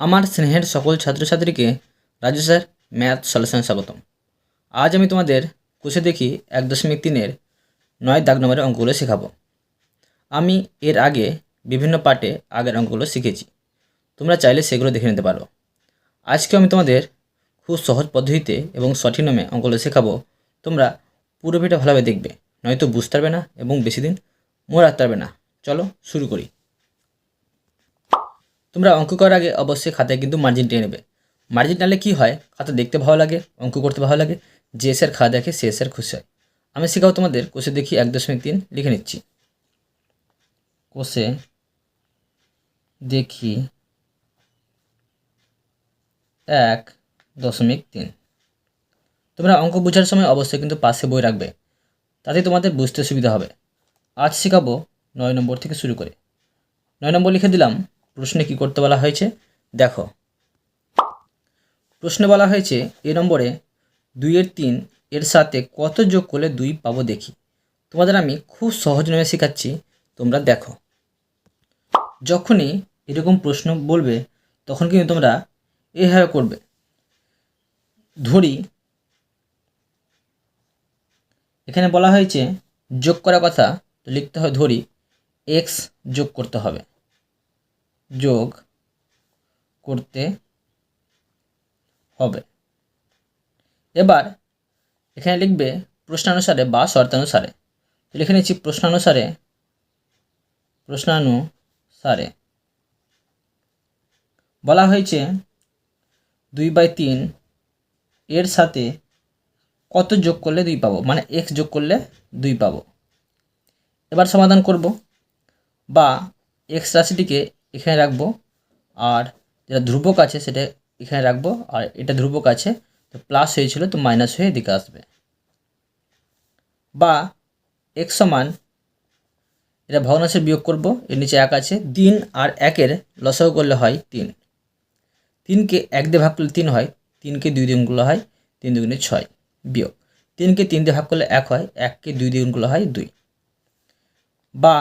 আমার স্নেহের সকল ছাত্রছাত্রীকে রাজু স্যার, ম্যাথ সলিউশন স্বাগতম। আজ আমি তোমাদের কুশে দেখি এক দশমিক তিনের নয় দাগ নম্বরের অঙ্কগুলো শেখাবো। আমি এর আগে বিভিন্ন পার্টে আগের অঙ্কগুলো শিখেছি। তোমরা চাইলে সেগুলো দেখে নিতে পারো। আজকে আমি তোমাদের খুব সহজ পদ্ধতিতে এবং সঠিক নামে অঙ্কগুলো শেখাবো। তোমরা পুরো ভালোভাবে দেখবে, নয়তো বুঝতে পারবে না এবং বেশি দিন মনে রাখতে পারবে না। চলো শুরু করি। তোমরা অঙ্ক করার আগে অবশ্যই খাতায় কিন্তু মার্জিন টেনে নেবে। মার্জিন টানলে কী হয়? খাতা দেখতে ভালো লাগে, অঙ্ক করতে ভালো লাগে যে স্যার খাতা দেখে সে স্যার খুশি হয়। আমি শেখাও তোমাদের, কোষে দেখি এক দশমিক তিন লিখে নিচ্ছি। কোষে দেখি এক দশমিক তিন। তোমরা অঙ্ক বোঝার সময় অবশ্যই কিন্তু পাশে বই রাখবে, তাতে তোমাদের বুঝতে সুবিধা হবে। আজ শেখাবো নয় নম্বর থেকে শুরু করে। নয় নম্বর লিখে দিলাম প্রশ্নে কি করতে বলা হয়েছে? দেখো। প্রশ্নে বলা হয়েছে এ নম্বরে দুইয়ের তিন, এর সাথে কত যোগ করলে দুই পাবো দেখি। তোমাদের আমি খুব সহজ নামে শেখাচ্ছি, তোমরা দেখো। যখনই এরকম প্রশ্ন বলবে, তখন কিন্তু তোমরা এভাবে করবে। ধরি, এখানে বলা হয়েছে যোগ করার কথা লিখতে হয় ধরি এক্স যোগ করতে হবে। যোগ করতে হবে। এবার এখানে লিখবে প্রশ্নানুসারে বা শর্তানুসারে। তো লিখে নিচ্ছি প্রশ্নানুসারে প্রশ্নানুসারে। বলা হয়েছে দুই বাই তিন এর সাথে কত যোগ করলে দুই পাবো? মানে এক্স যোগ করলে দুই পাবো। এবার সমাধান করব বা এক্স রাশিটিকে এখানে রাখব। আর যেটা ধ্রুবক আছে সেটা এখানে রাখব। আর এটা ধ্রুবক আছে, তো প্লাস হয়েছিল তো মাইনাস হয়ে এদিকে আসবে। বা এক সমান, এটা ভগ্নাংশের বিয়োগ করব, এর নিচে এক আছে, তিন আর একের লসাগু করলে হয় তিন। তিনকে এক দিয়ে ভাগ করলে তিন হয়, তিনকে দুই দিনগুলো হয় তিন দুগুণে ছয় বিয়োগ। তিনকে তিন দিয়ে ভাগ করলে এক হয়, এককে দুই দিনগুলো হয় দুই। বা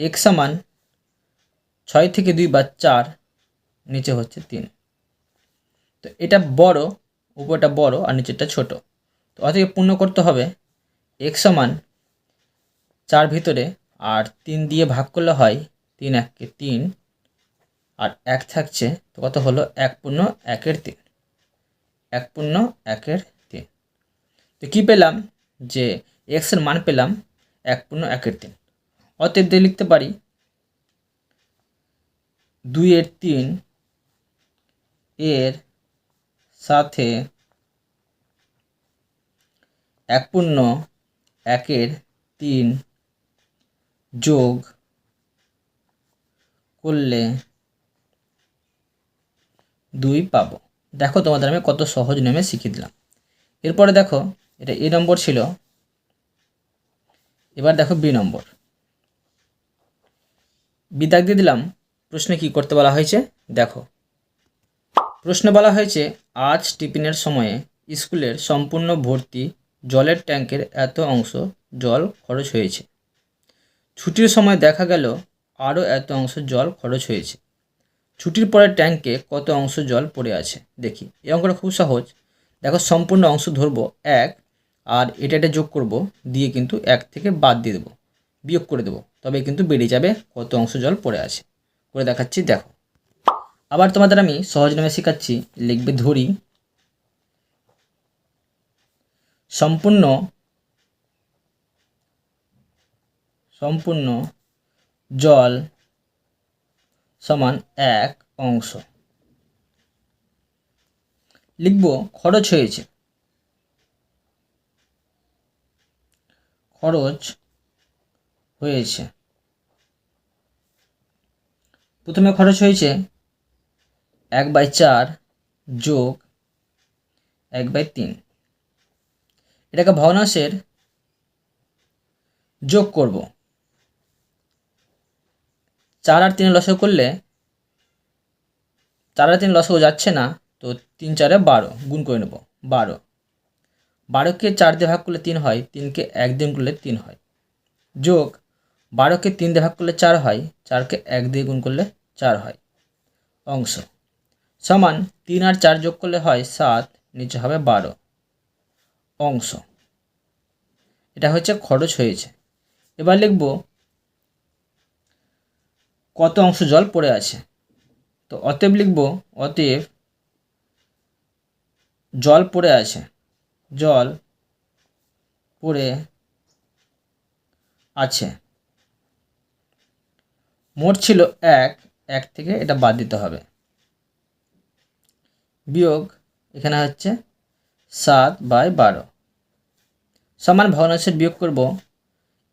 এক সমান ছয় থেকে দুই বা চার, নিচে হচ্ছে তিন। তো এটা বড়, উপরটা বড় আর নিচেরটা ছোট। তো অতএব পূর্ণ করতে হবে এক সমান চার ভিতরে আর তিন দিয়ে ভাগ করলে হয় তিন এককে তিন আর এক থাকছে, তো কত হলো এক পূর্ণ একের তিন। এক পূর্ণ একের তিন। তো কী পেলাম? যে এক্সের মান পেলাম এক পূর্ণ একের তিন। অতএব দিয়ে লিখতে পারি দুইয়ের তিন এর সাথে এক পূর্ণ একের তিন যোগ করলে দুই পাবো। দেখো তোমাদের আমি কত সহজ নেমে শিখিয়ে দিলাম। এরপরে দেখো, এটা এ নম্বর ছিল। এবার দেখো বি নম্বর। বি দাগ দিয়ে দিলাম প্রশ্নে কি করতে বলা হয়েছে? দেখো। প্রশ্নে বলা হয়েছে, আজ টিফিনের সময়ে স্কুলের সম্পূর্ণ ভর্তি জলের ট্যাঙ্কের এত অংশ জল খরচ হয়েছে। ছুটির সময় দেখা গেল আরও এত অংশ জল খরচ হয়েছে। ছুটির পরে ট্যাঙ্কে কত অংশ জল পড়ে আছে? দেখি। এই অঙ্কটা খুব সহজ। দেখো, সম্পূর্ণ অংশ ধরবো এক আর এটা এটা যোগ করব, দিয়ে কিন্তু এক থেকে বাদ দিয়ে দেবো। বিয়োগ করে দেবো। তবে কিন্তু বেরিয়ে যাবে কত অংশ জল পড়ে আছে। করে দেখাচ্ছি, দেখো। আবার তোমাদের আমি সহজ নামে শেখাচ্ছি, লিখবে ধরি। সম্পূর্ণ সম্পূর্ণ জল সমান এক অংশ। লিখব, খরচ হয়েছে। খরচ হয়েছে। প্রথমে খরচ হয়েছে এক বাই চার যোগ এক বাই তিন। এটাকে ভগ্নাংশের যোগ করব। চার আর তিনে লসও করলে চার আর তিন লসও যাচ্ছে না, তো তিন চারে বারো গুণ করে নেব, বারো। বারোকে চার দিয়ে ভাগ করলে তিন হয়, তিনকে এক দিন করলে তিন হয়। যোগ বারোকে তিন দিয়ে ভাগ করলে চার হয়, চারকে এক দিয়ে গুণ করলে চার হয়। অংশ। সমান তিন আর চার যোগ করলে হয় সাত, নিচে হবে বারো। অংশ। এটা হচ্ছে খরচ হয়েছে। এবার লিখব কত অংশ জল পড়ে আছে। তো অতএব লিখব, অতএব জল পড়ে আছে। জল পড়ে আছে। মোট ছিল এক এক থেকে এটা বাদ দিতে হবে। বিয়োগ এখানে হচ্ছে সাত বাই বারো। সমান ভগ্নাংশের বিয়োগ করব।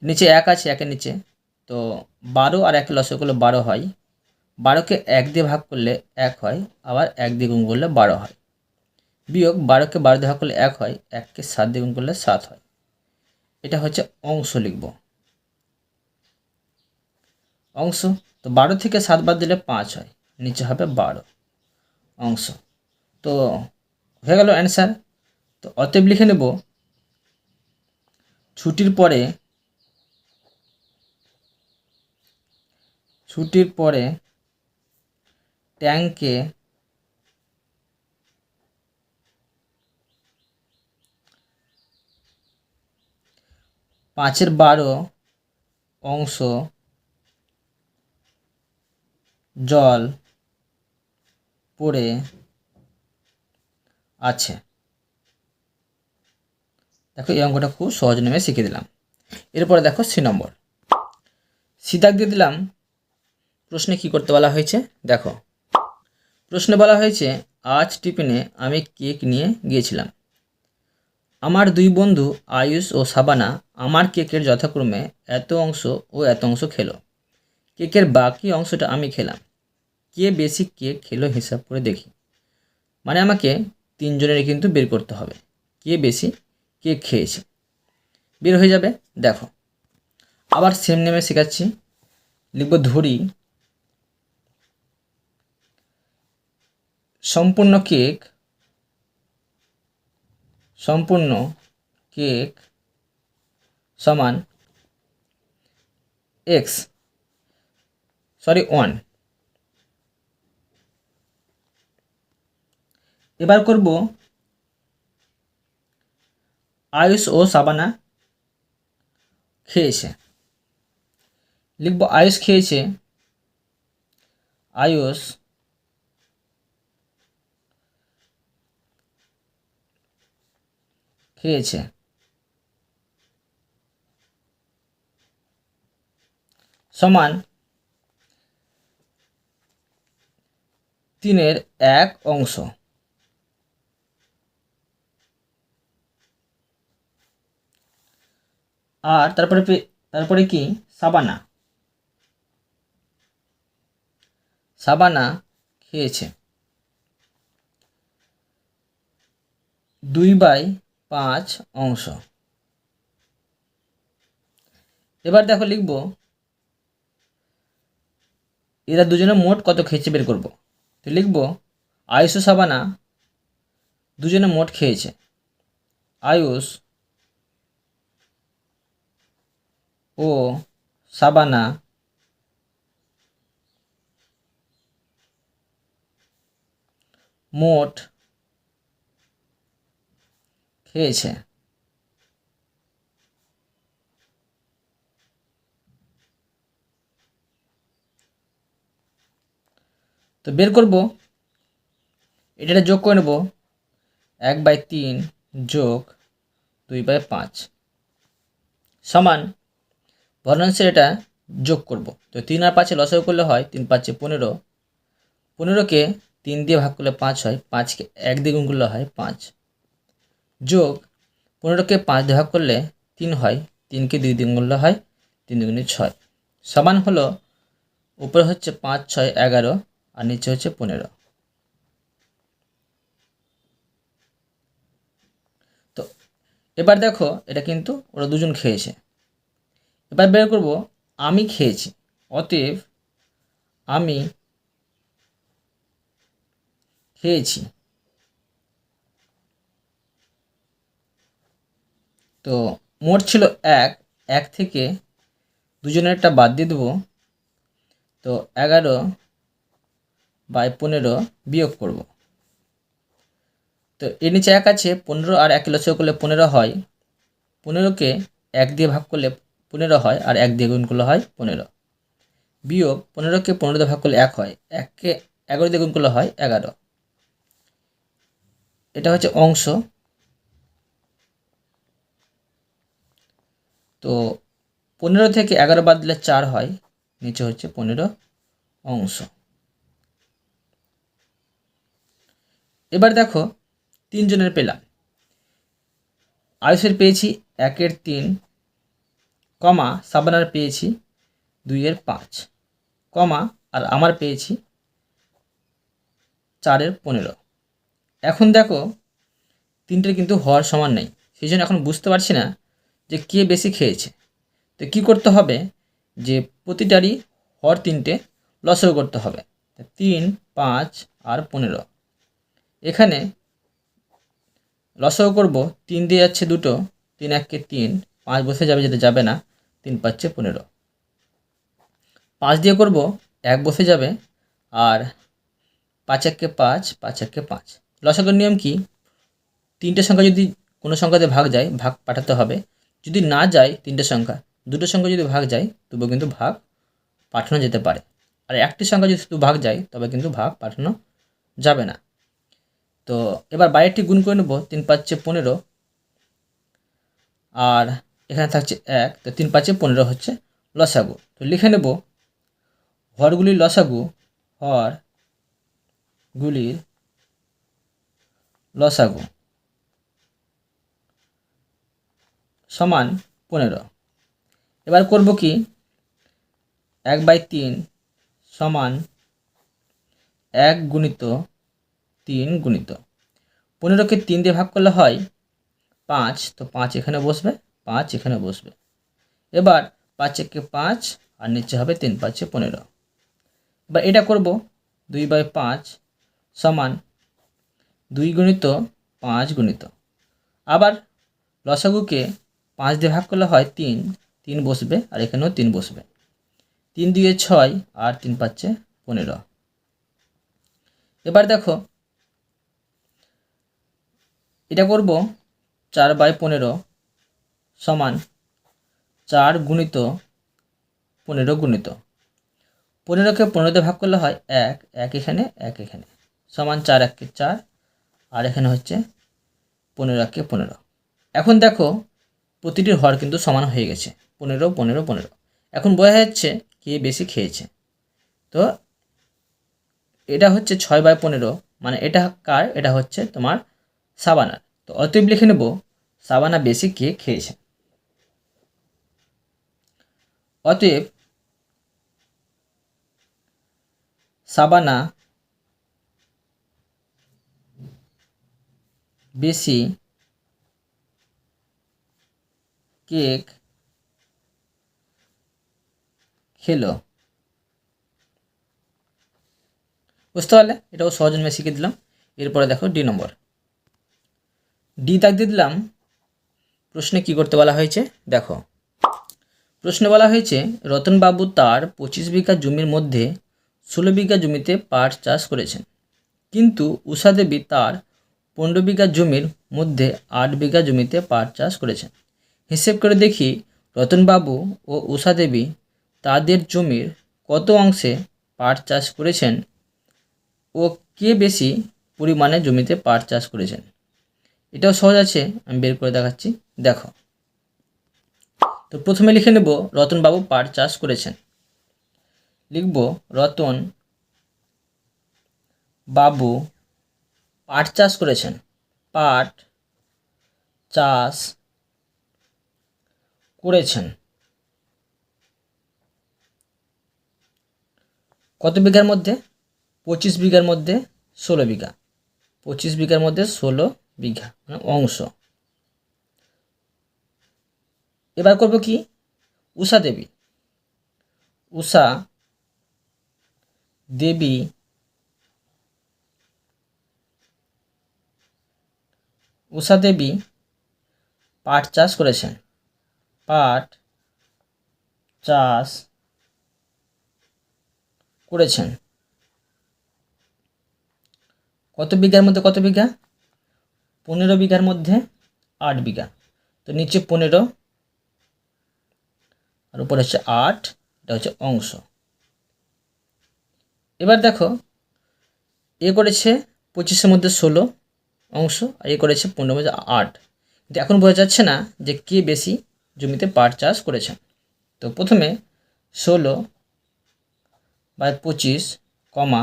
নিচে এক আছে, একের নিচে। তো বারো আর একে লসে করলে বারো হয়। বারোকে এক দিয়ে ভাগ করলে এক হয়, আবার এক দিয়ে গুণ করলে বারো হয়। বিয়োগ বারোকে বারো দিয়ে ভাগ করলে এক হয়, এককে সাত দিয়ে গুণ করলে সাত হয়। এটা হচ্ছে অংশ লিখব। অংশ, তো বারো থেকে সাত বাদ দিলে পাঁচ হয়, নিচে হবে বারো অংশ। তো হয়ে গেল অ্যান্সার তো অতএব লিখে নেব, ছুটির পরে ছুটির পরে ট্যাঙ্কে পাঁচের বারো অংশ জল পড়ে আছে। দেখো এই অঙ্কটা খুব সহজ নেমে শিখে দিলাম। এরপরে দেখো সি নম্বর। সিদাক দিয়ে দিলাম, প্রশ্নে কি করতে বলা হয়েছে? দেখো, প্রশ্নে বলা হয়েছে, আজ টিফিনে আমি কেক নিয়ে গিয়েছিলাম। আমার দুই বন্ধু আয়ুষ ও সাবানা আমার কেকের যথাক্রমে এত অংশ ও এত অংশ খেলো। কেকের বাকি অংশটা আমি খেলাম। কে বেশি কেক খেলো হিসাব করে দেখি। মানে আমাকে তিনজনেরই কিন্তু বের করতে হবে। কে বেশি কেক খেয়েছে। বের হয়ে যাবে, দেখো। আবার সেম নেমে শেখাচ্ছি। লিখব ধরি। সম্পূর্ণ কেক সম্পূর্ণ কেক সমান এক্স। সরি ওয়ান এবার করব আয়ুষ ও সাবানা খেয়েছে। লিখব আয়ুষ খেয়েছে আয়ুষ খেয়েছে। সমান তিনের এক অংশ। আর তারপরে তারপরে কি? সাবানা। সাবানা খেয়েছে। দুই বাই পাঁচ অংশ। এবার দেখো লিখব, এরা দুজনে মোট কত খেয়েছে বের করব। লিখব আয়ুষ সাবানা দুজনে মোট খেয়েছে। আয়ুষ ও সাবানা মোট খেয়েছে। তো বের করব। এটা যোগ করে নেব। এক বাই তিন যোগ দুই বাই পাঁচ। সমান ভগ্নাংশের এটা যোগ করব। তো তিন আর পাঁচে লসাগু করলে হয় তিন পাঁচে পনেরো। পনেরোকে তিন দিয়ে ভাগ করলে পাঁচ হয়। পাঁচকে এক দিয়ে গুণ করলে হয় পাঁচ। যোগ পনেরোকে পাঁচ দিয়ে ভাগ করলে তিন হয়। তিনকে দুই দিন করলে হয় তিন দুগুণে ছয়। সমান হলো, উপরে হচ্ছে পাঁচ, ছয়, এগারো। আর নিচে হচ্ছে পনেরো। তো এবার দেখো এটা কিন্তু ওরা দুজন খেয়েছে। এবার বের করব, আমি খেয়েছি, অতএব আমি খেয়েছি। তো মোট ছিল এক এক থেকে দুজনেরটা বাদ দিয়ে দেবো। তো এগারো বাই পনেরো বিয়োগ করব। তো এর নিচে এক আছে, পনেরো আর এক লসক করলে পনেরো হয়। পনেরোকে এক দিয়ে ভাগ করলে পনেরো হয় আর এক দিয়ে গুণ করলে হয় পনেরো। বিয়োগ পনেরোকে পনেরো দিয়ে ভাগ করলে এক হয়। এককে এগারো দিয়ে গুণ করলে হয় এগারো। এটা হচ্ছে অংশ। তো পনেরো থেকে এগারো বাদ দিলে চার হয়, নিচে হচ্ছে পনেরো অংশ। এবার দেখো তিনজনের পেলাম। আয়ুষের পেয়েছি একের তিন, কমা সাবানার পেয়েছি দুইয়ের পাঁচ, কমা আর আমার পেয়েছি চারের পনেরো। এখন দেখো তিনটের কিন্তু হওয়ার সমান নেই, সেই জন্য এখন বুঝতে পারছি না যে কে বেশি খেয়েছে। তো কী করতে হবে যে প্রতিটারই হর তিনটে লসও করতে হবে। তিন, পাঁচ আর পনেরো। এখানে লসও করব তিন দিয়ে যাচ্ছে দুটো, তিন এককে তিন। পাঁচ বসে যাবে যেতে যাবে না, তিন পাচ্ছে পনেরো। পাঁচ দিয়ে করব এক বসে যাবে আর পাঁচ এককে পাঁচ পাঁচ এককে পাঁচ। লসকের নিয়ম কি? তিনটে সংখ্যা যদি কোনো সংখ্যাতে ভাগ যায়, ভাগ পাঠাতে হবে। যদি না যায় তিনটে সংখ্যা, দুটো সংখ্যা যদি ভাগ যায়, তবুও কিন্তু ভাগ পাঠানো যেতে পারে। আর একটি সংখ্যা যদি শুধু ভাগ যায়, তবে কিন্তু ভাগ পাঠানো যাবে না। তো এবার বাইরেটি গুণ করে নেব, তিন পাঁচে পনেরো। আর এখানে থাকছে এক, তো তিন পাঁচে পনেরো হচ্ছে লসাগু। তো লিখে নেব, হরগুলির লসাগু, হর গুলির লসাগু সমান পনেরো। এবার করব কি? এক বাই তিন সমান এক গুণিত তিন গুণিত। পনেরোকে তিন দিয়ে ভাগ করলে হয় পাঁচ, তো পাঁচ এখানে বসবে, পাঁচ এখানে বসবে। এবার পাঁচ একে পাঁচ, আর নিচে হবে তিন, পাঁচে পনেরো। এবার এটা করব দুই বাই পাঁচ সমান দুই গুণিত পাঁচ গুণিত। আবার লসাগুকে পাঁচ দিয়ে ভাগ করলে হয় তিন তিন বসবে, আর এখানেও তিন বসবে। তিন দিয়ে ছয়, আর তিন পাচ্ছে পনেরো। এবার দেখো এটা করব চার বাই পনেরো সমান চার গুণিত পনেরো গুণিত। পনেরোকে পনেরোতে ভাগ করলে হয় এক এক এখানে এক এখানে। সমান চার একে চার, আর এখানে হচ্ছে পনেরো একে পনেরো। এখন দেখো প্রতিটির হর কিন্তু সমান হয়ে গেছে। পনেরো পনেরো পনেরো। এখন বোঝা যাচ্ছে কে বেশি খেয়েছে। তো এটা হচ্ছে ছয় বাই পনেরো মানে এটা কার? এটা হচ্ছে তোমার সাবানার তো অতএব লিখে নেব, সাবানা বেশি কে খেয়েছে। অতএব সাবানা বেশি কেক খেলো। বুঝতে পারলে? এটাও সহজ আমি শিখে দিলাম। এরপরে দেখো ডি নম্বর ডি দাগ দিয়ে দিলাম। প্রশ্নে কি করতে বলা হয়েছে? দেখো। প্রশ্নে বলা হয়েছে রতনবাবু তার পঁচিশ বিঘা জমির মধ্যে ষোলো বিঘা জমিতে পাট চাষ করেছেন। কিন্তু উষা দেবী তার পনেরো বিঘা জমির মধ্যে আট বিঘা জমিতে পাট চাষ করেছেন। হিসেব করে দেখি রতনবাবু ও উষা দেবী তাদের জমির কত অংশে পাট চাষ করেছেন ও কে বেশি পরিমাণে জমিতে পাট চাষ করেছেন? এটাও সহজ আছে, আমি বের করে দেখাচ্ছি। দেখো। তো প্রথমে লিখে নেব, রতনবাবু পাট চাষ করেছেন। লিখব, রতন বাবু পাট চাষ করেছেন। পাট চাষ করেছেন। কত বিঘার মধ্যে? পঁচিশ বিঘার মধ্যে ষোলো বিঘা। পঁচিশ বিঘার মধ্যে ষোলো বিঘা মানে অংশ। এবার করব কি? উষা দেবী। উষা দেবী উষা দেবী পাট চাষ করেছেন। পাট চাষ করেছেন। কত বিঘার মধ্যে কত বিঘা? পনেরো বিঘার মধ্যে আট বিঘা। তো নিচে পনেরো, আর উপরে হচ্ছে আট, এটা হচ্ছে অংশ। এবার দেখো, এ করেছে পঁচিশের মধ্যে ষোলো অংশ, আর এ করেছে পনেরো মধ্যে আট। কিন্তু এখন বোঝা যাচ্ছে না যে কে বেশি জমিতে পাট চাষ করেছেন তো প্রথমে ষোলো বাই পঁচিশ, কমা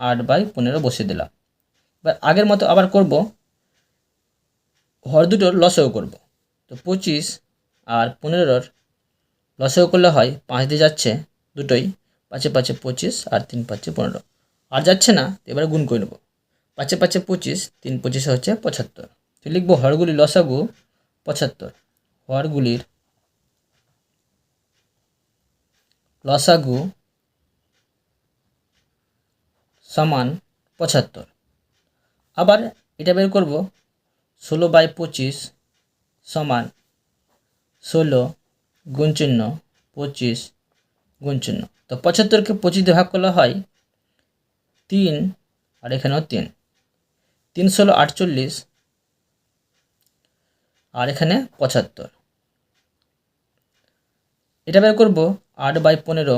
আট বাই পনেরো বসিয়ে দিলাম। এবার আগের মতো আবার করব হর দুটোর লসও করব। তো পঁচিশ আর পনেরোর লসেও করলে হয় পাঁচ দিয়ে যাচ্ছে দুটোই, পাঁচে পাঁচে পঁচিশ আর তিন পাঁচে পনেরো। আর যাচ্ছে না এবারে গুণ করে নেব। পাঁচে পাঁচে পঁচিশ, তিন পঁচিশে হচ্ছে পঁচাত্তর। তো লিখব হরগুলি লসাগু পঁচাত্তর। হরগুলির লসাগু সমান পঁচাত্তর। আবার এটা বের করব ষোলো বাই পঁচিশ সমান ষোলো গুণ চিহ্ন পঁচিশ গুণ চিহ্ন। তো পঁচাত্তরকে পঁচিশ দিয়ে ভাগ করলে হয় তিন, আর এখানেও তিন। তিন ষোলো আটচল্লিশ, আর এখানে পঁচাত্তর। এটা বের করব আট বাই পনেরো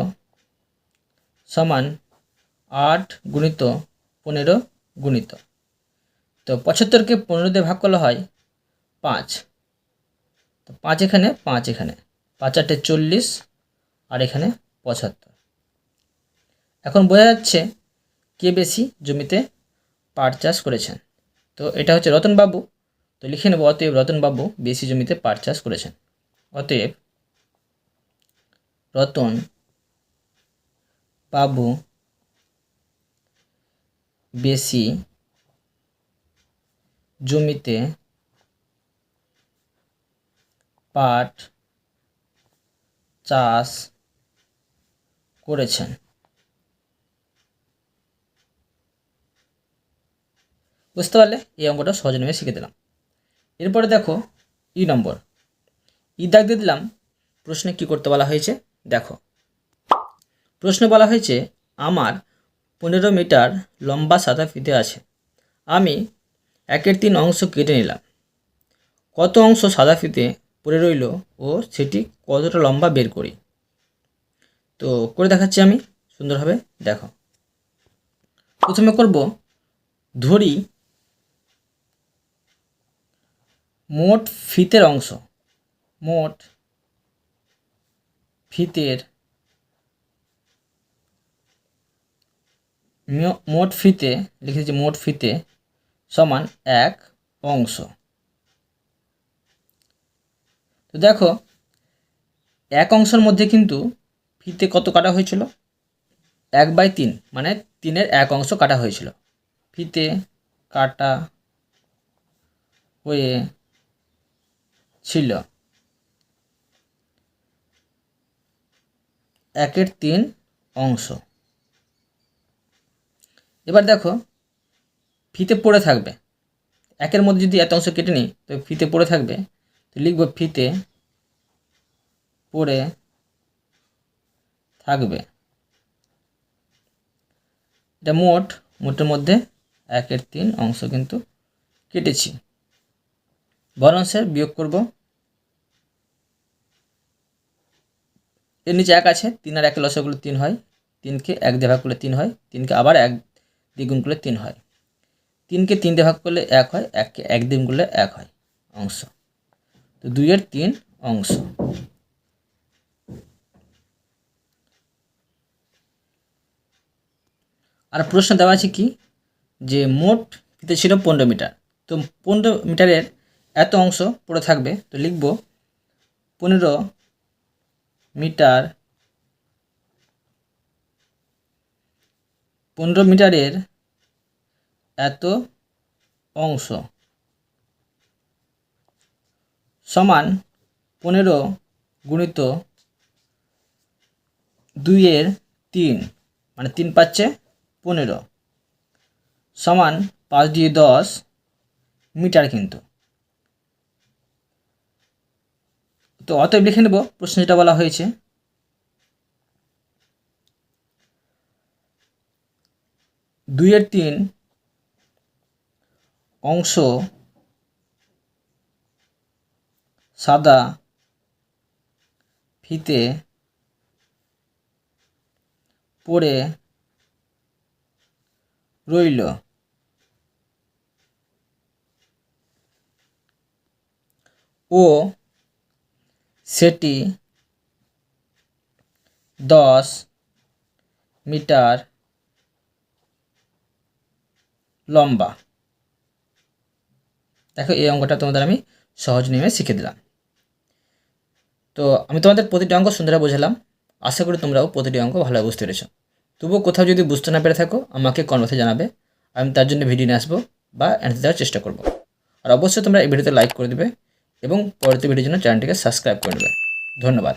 সমান আট গুণিত পনেরো গুণিত। তো পঁচাত্তরকে পনেরো দিয়ে ভাগ করলে হয় পাঁচ। তো পাঁচ এখানে পাঁচ এখানে। পাঁচ আটে চল্লিশ, আর এখানে পঁচাত্তর। এখন বোঝা যাচ্ছে কে বেশি জমিতে পাট চাষ করেছেন। তো এটা হচ্ছে রতনবাবু। তো লিখে নেব, অতএব রতনবাবু বেশি জমিতে পাট চাষ করেছেন। অতএব রতন বাবু বেশি জমিতে পাট চাষ করেছেন। বুঝতে পারলে এই অঙ্কটা সহজ নিয়ে শিখে দিলাম। এরপরে দেখো ই নম্বর। ই দাগ দিয়ে দিলাম, প্রশ্নে কী করতে বলা হয়েছে? দেখো। প্রশ্নে বলা হয়েছে, আমার পনেরো মিটার লম্বা সাদা ফিতে আছে। আমি একের তিন অংশ কেটে নিলাম। কত অংশ সাদা ফিতে পড়ে রইল ও সেটি কতটা লম্বা বের করি? তো করে দেখাচ্ছি আমি, সুন্দরভাবে দেখো। প্রথমে করব, ধরি মোট ফিতের অংশ। মোট ফিতের মোট ফিতে, লিখেছি মোট ফিতে সমান এক অংশ। তো দেখো, এক অংশের মধ্যে কিন্তু ফিতে কত কাটা হয়েছিল? এক বাই তিন মানে তিনের এক অংশ কাটা হয়েছিল। ফিতে কাটা হয়ে ছিল। একের তিন অংশ। এবার দেখো ফিতে পড়ে থাকবে। একের মধ্যে যদি এত অংশ কেটে নিই, তো ফিতে পড়ে থাকবে। তো লিখব ফিতে পড়ে থাকবে। এটা মোট, মোটের মধ্যে একের তিন অংশ কিন্তু কেটেছি। বরংশের বিয়োগ করব। এর নিচে এক আছে, তিন আর একের লসাগুলো তিন হয়। তিনকে এক দিয়ে ভাগ করলে তিন হয়। তিনকে আবার এক দ্বিগুণ করলে তিন হয়। তিনকে তিন দিয়ে ভাগ করলে এক হয় এককে এক দ্বিগুণ করলে এক হয়, অংশ। তো দুইয়ের তিন অংশ। আর প্রশ্ন দেওয়া আছে কি? যে মোট ফিতে ছিল পনেরো মিটার। তো পনেরো মিটারের এত অংশ পড়ে থাকবে, তো লিখব পনেরো মিটার, পনেরো মিটারের এত অংশ। সমান পনেরো গুণিত দুইয়ের তিন মানে তিন পাচ্ছে পনেরো। সমান পাঁচ দিয়ে দশ মিটার কিন্তু। তো অতএব লিখে নেব, প্রশ্ন যেটা বলা হয়েছে। দুইয়ের তিন অংশ সাদা ফিতে পড়ে রইল। ও সেটি দশ মিটার লম্বা। দেখো, এই অঙ্কটা তোমাদের আমি সহজ নিয়মে শিখে দিলাম। তো আমি তোমাদের প্রতিটি অঙ্ক সুন্দরভাবে বোঝালাম। আশা করি তোমরাও প্রতিটি অঙ্ক ভালো বুঝতে পেরেছ। তবুও কোথাও যদি বুঝতে না পেরে থাকো, আমাকে কমেন্টে জানাবে। আমি তার জন্য ভিডিও নিয়ে আসব বা অ্যান্সার দেওয়ার চেষ্টা করব। আর অবশ্যই তোমরা এই ভিডিওতে লাইক করে দেবে এবং পরবর্তী ভিডিওর জন্য চ্যানেলটিকে সাবস্ক্রাইব করে নেবে ধন্যবাদ।